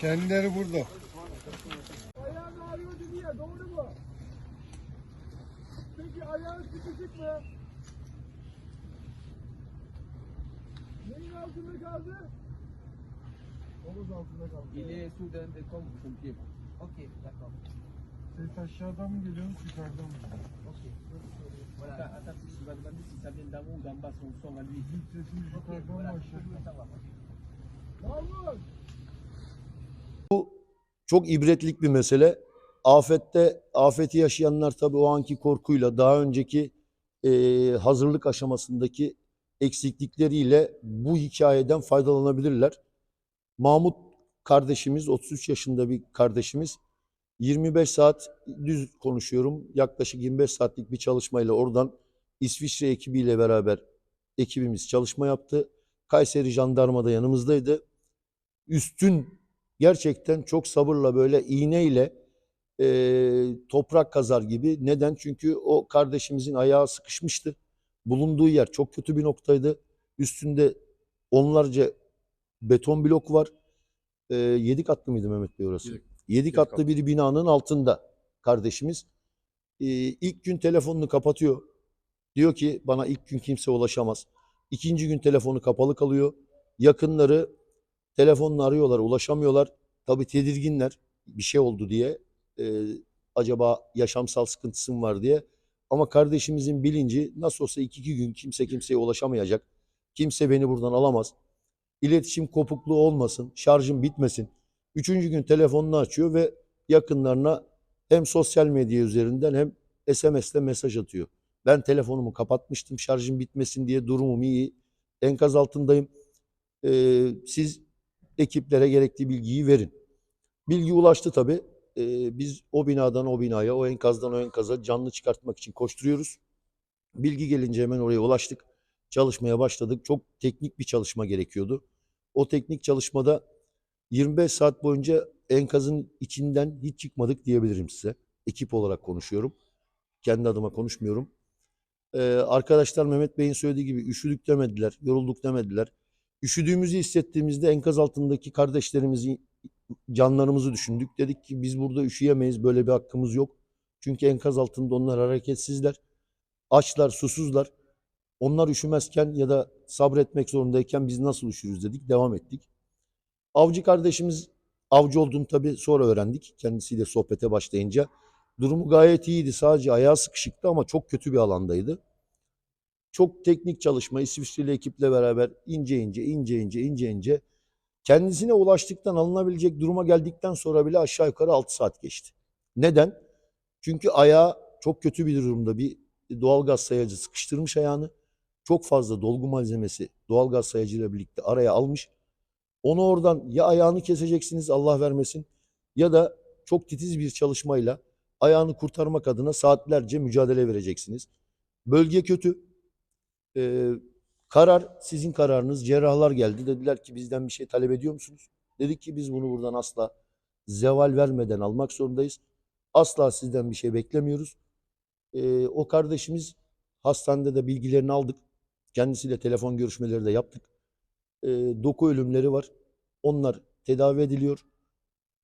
Kendileri burada. Ayağın ağrıyordu diye doğru mu? Peki ayağın sıkışık mı? Neyin altında kaldı? Omuz altında kaldı. Il est sous d'un des comme pompier. Ok, d'accord. Ses aşağıdan mı geliyor, yukarıdan mı? Ok. Voilà. Attends, attends, il va demander si ça vient d'en haut ou d'en bas son son lui. Yukarıdan mı aşağıdan? Mahmut! çok ibretlik bir mesele. Afette, afeti yaşayanlar tabii o anki korkuyla, daha önceki e, hazırlık aşamasındaki eksiklikleriyle bu hikayeden faydalanabilirler. Mahmut kardeşimiz, 33 yaşında bir kardeşimiz, 25 saat düz konuşuyorum, yaklaşık 25 saatlik bir çalışmayla oradan İsviçre ekibiyle beraber ekibimiz çalışma yaptı. Kayseri Jandarma'da yanımızdaydı. Üstün gerçekten çok sabırla böyle iğneyle e, toprak kazar gibi. Neden? Çünkü o kardeşimizin ayağı sıkışmıştı. Bulunduğu yer çok kötü bir noktaydı. Üstünde onlarca beton blok var. E, yedi katlı mıydı Mehmet Bey orası? Yedi, katlı bir binanın altında kardeşimiz. E, ilk gün telefonunu kapatıyor. Diyor ki bana ilk gün kimse ulaşamaz. İkinci gün telefonu kapalı kalıyor. Yakınları telefonla arıyorlar, ulaşamıyorlar. Tabii tedirginler bir şey oldu diye. Ee, acaba yaşamsal sıkıntısı mı var diye. Ama kardeşimizin bilinci nasıl olsa iki, iki gün kimse kimseye ulaşamayacak. Kimse beni buradan alamaz. İletişim kopukluğu olmasın, şarjım bitmesin. Üçüncü gün telefonunu açıyor ve yakınlarına hem sosyal medya üzerinden hem SMS'le mesaj atıyor. Ben telefonumu kapatmıştım şarjım bitmesin diye durumum iyi. Enkaz altındayım. Ee, siz ekiplere gerekli bilgiyi verin. Bilgi ulaştı tabii. Ee, biz o binadan o binaya, o enkazdan o enkaza canlı çıkartmak için koşturuyoruz. Bilgi gelince hemen oraya ulaştık. Çalışmaya başladık. Çok teknik bir çalışma gerekiyordu. O teknik çalışmada 25 saat boyunca enkazın içinden hiç çıkmadık diyebilirim size. Ekip olarak konuşuyorum. Kendi adıma konuşmuyorum. Ee, arkadaşlar Mehmet Bey'in söylediği gibi üşüdük demediler, yorulduk demediler. Üşüdüğümüzü hissettiğimizde enkaz altındaki kardeşlerimizi, canlarımızı düşündük. Dedik ki biz burada üşüyemeyiz, böyle bir hakkımız yok. Çünkü enkaz altında onlar hareketsizler, açlar, susuzlar. Onlar üşümezken ya da sabretmek zorundayken biz nasıl üşürüz dedik, devam ettik. Avcı kardeşimiz, avcı olduğunu tabii sonra öğrendik. Kendisiyle sohbete başlayınca. Durumu gayet iyiydi, sadece ayağı sıkışıktı ama çok kötü bir alandaydı çok teknik çalışma İsviçreli ekiple beraber ince ince ince ince ince ince kendisine ulaştıktan alınabilecek duruma geldikten sonra bile aşağı yukarı 6 saat geçti. Neden? Çünkü ayağı çok kötü bir durumda bir doğalgaz sayacı sıkıştırmış ayağını. Çok fazla dolgu malzemesi doğalgaz sayacıyla birlikte araya almış. Onu oradan ya ayağını keseceksiniz Allah vermesin ya da çok titiz bir çalışmayla ayağını kurtarmak adına saatlerce mücadele vereceksiniz. Bölge kötü. Ee, karar sizin kararınız. Cerrahlar geldi. Dediler ki bizden bir şey talep ediyor musunuz? Dedik ki biz bunu buradan asla zeval vermeden almak zorundayız. Asla sizden bir şey beklemiyoruz. Ee, o kardeşimiz hastanede de bilgilerini aldık. Kendisiyle telefon görüşmeleri de yaptık. Ee, doku ölümleri var. Onlar tedavi ediliyor.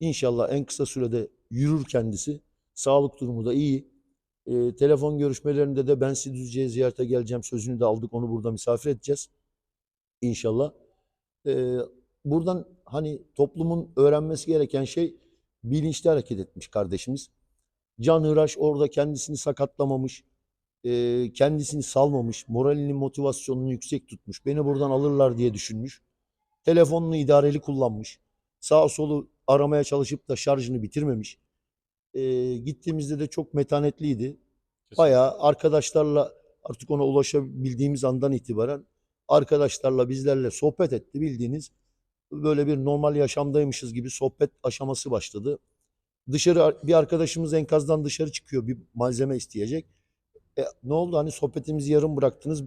İnşallah en kısa sürede yürür kendisi. Sağlık durumu da iyi. Ee, telefon görüşmelerinde de ben sizi ziyarete geleceğim sözünü de aldık. Onu burada misafir edeceğiz. İnşallah. Ee, buradan hani toplumun öğrenmesi gereken şey bilinçli hareket etmiş kardeşimiz. Can Hıraş orada kendisini sakatlamamış. E, kendisini salmamış, moralini, motivasyonunu yüksek tutmuş. Beni buradan alırlar diye düşünmüş. Telefonunu idareli kullanmış. Sağ solu aramaya çalışıp da şarjını bitirmemiş. E, gittiğimizde de çok metanetliydi. Bayağı arkadaşlarla artık ona ulaşabildiğimiz andan itibaren arkadaşlarla bizlerle sohbet etti bildiğiniz böyle bir normal yaşamdaymışız gibi sohbet aşaması başladı. Dışarı bir arkadaşımız enkazdan dışarı çıkıyor bir malzeme isteyecek. E, ne oldu hani sohbetimizi yarım bıraktınız.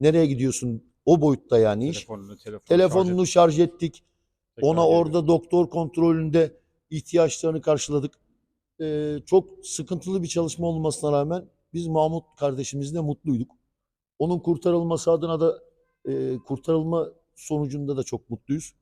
Nereye gidiyorsun? O boyutta yani iş. Telefonunu, telefonu Telefonunu şarj ettik. Tekrar Ona geliyor. orada doktor kontrolünde ihtiyaçlarını karşıladık. Ee, çok sıkıntılı bir çalışma olmasına rağmen biz Mahmut kardeşimizle mutluyduk. Onun kurtarılması adına da e, kurtarılma sonucunda da çok mutluyuz.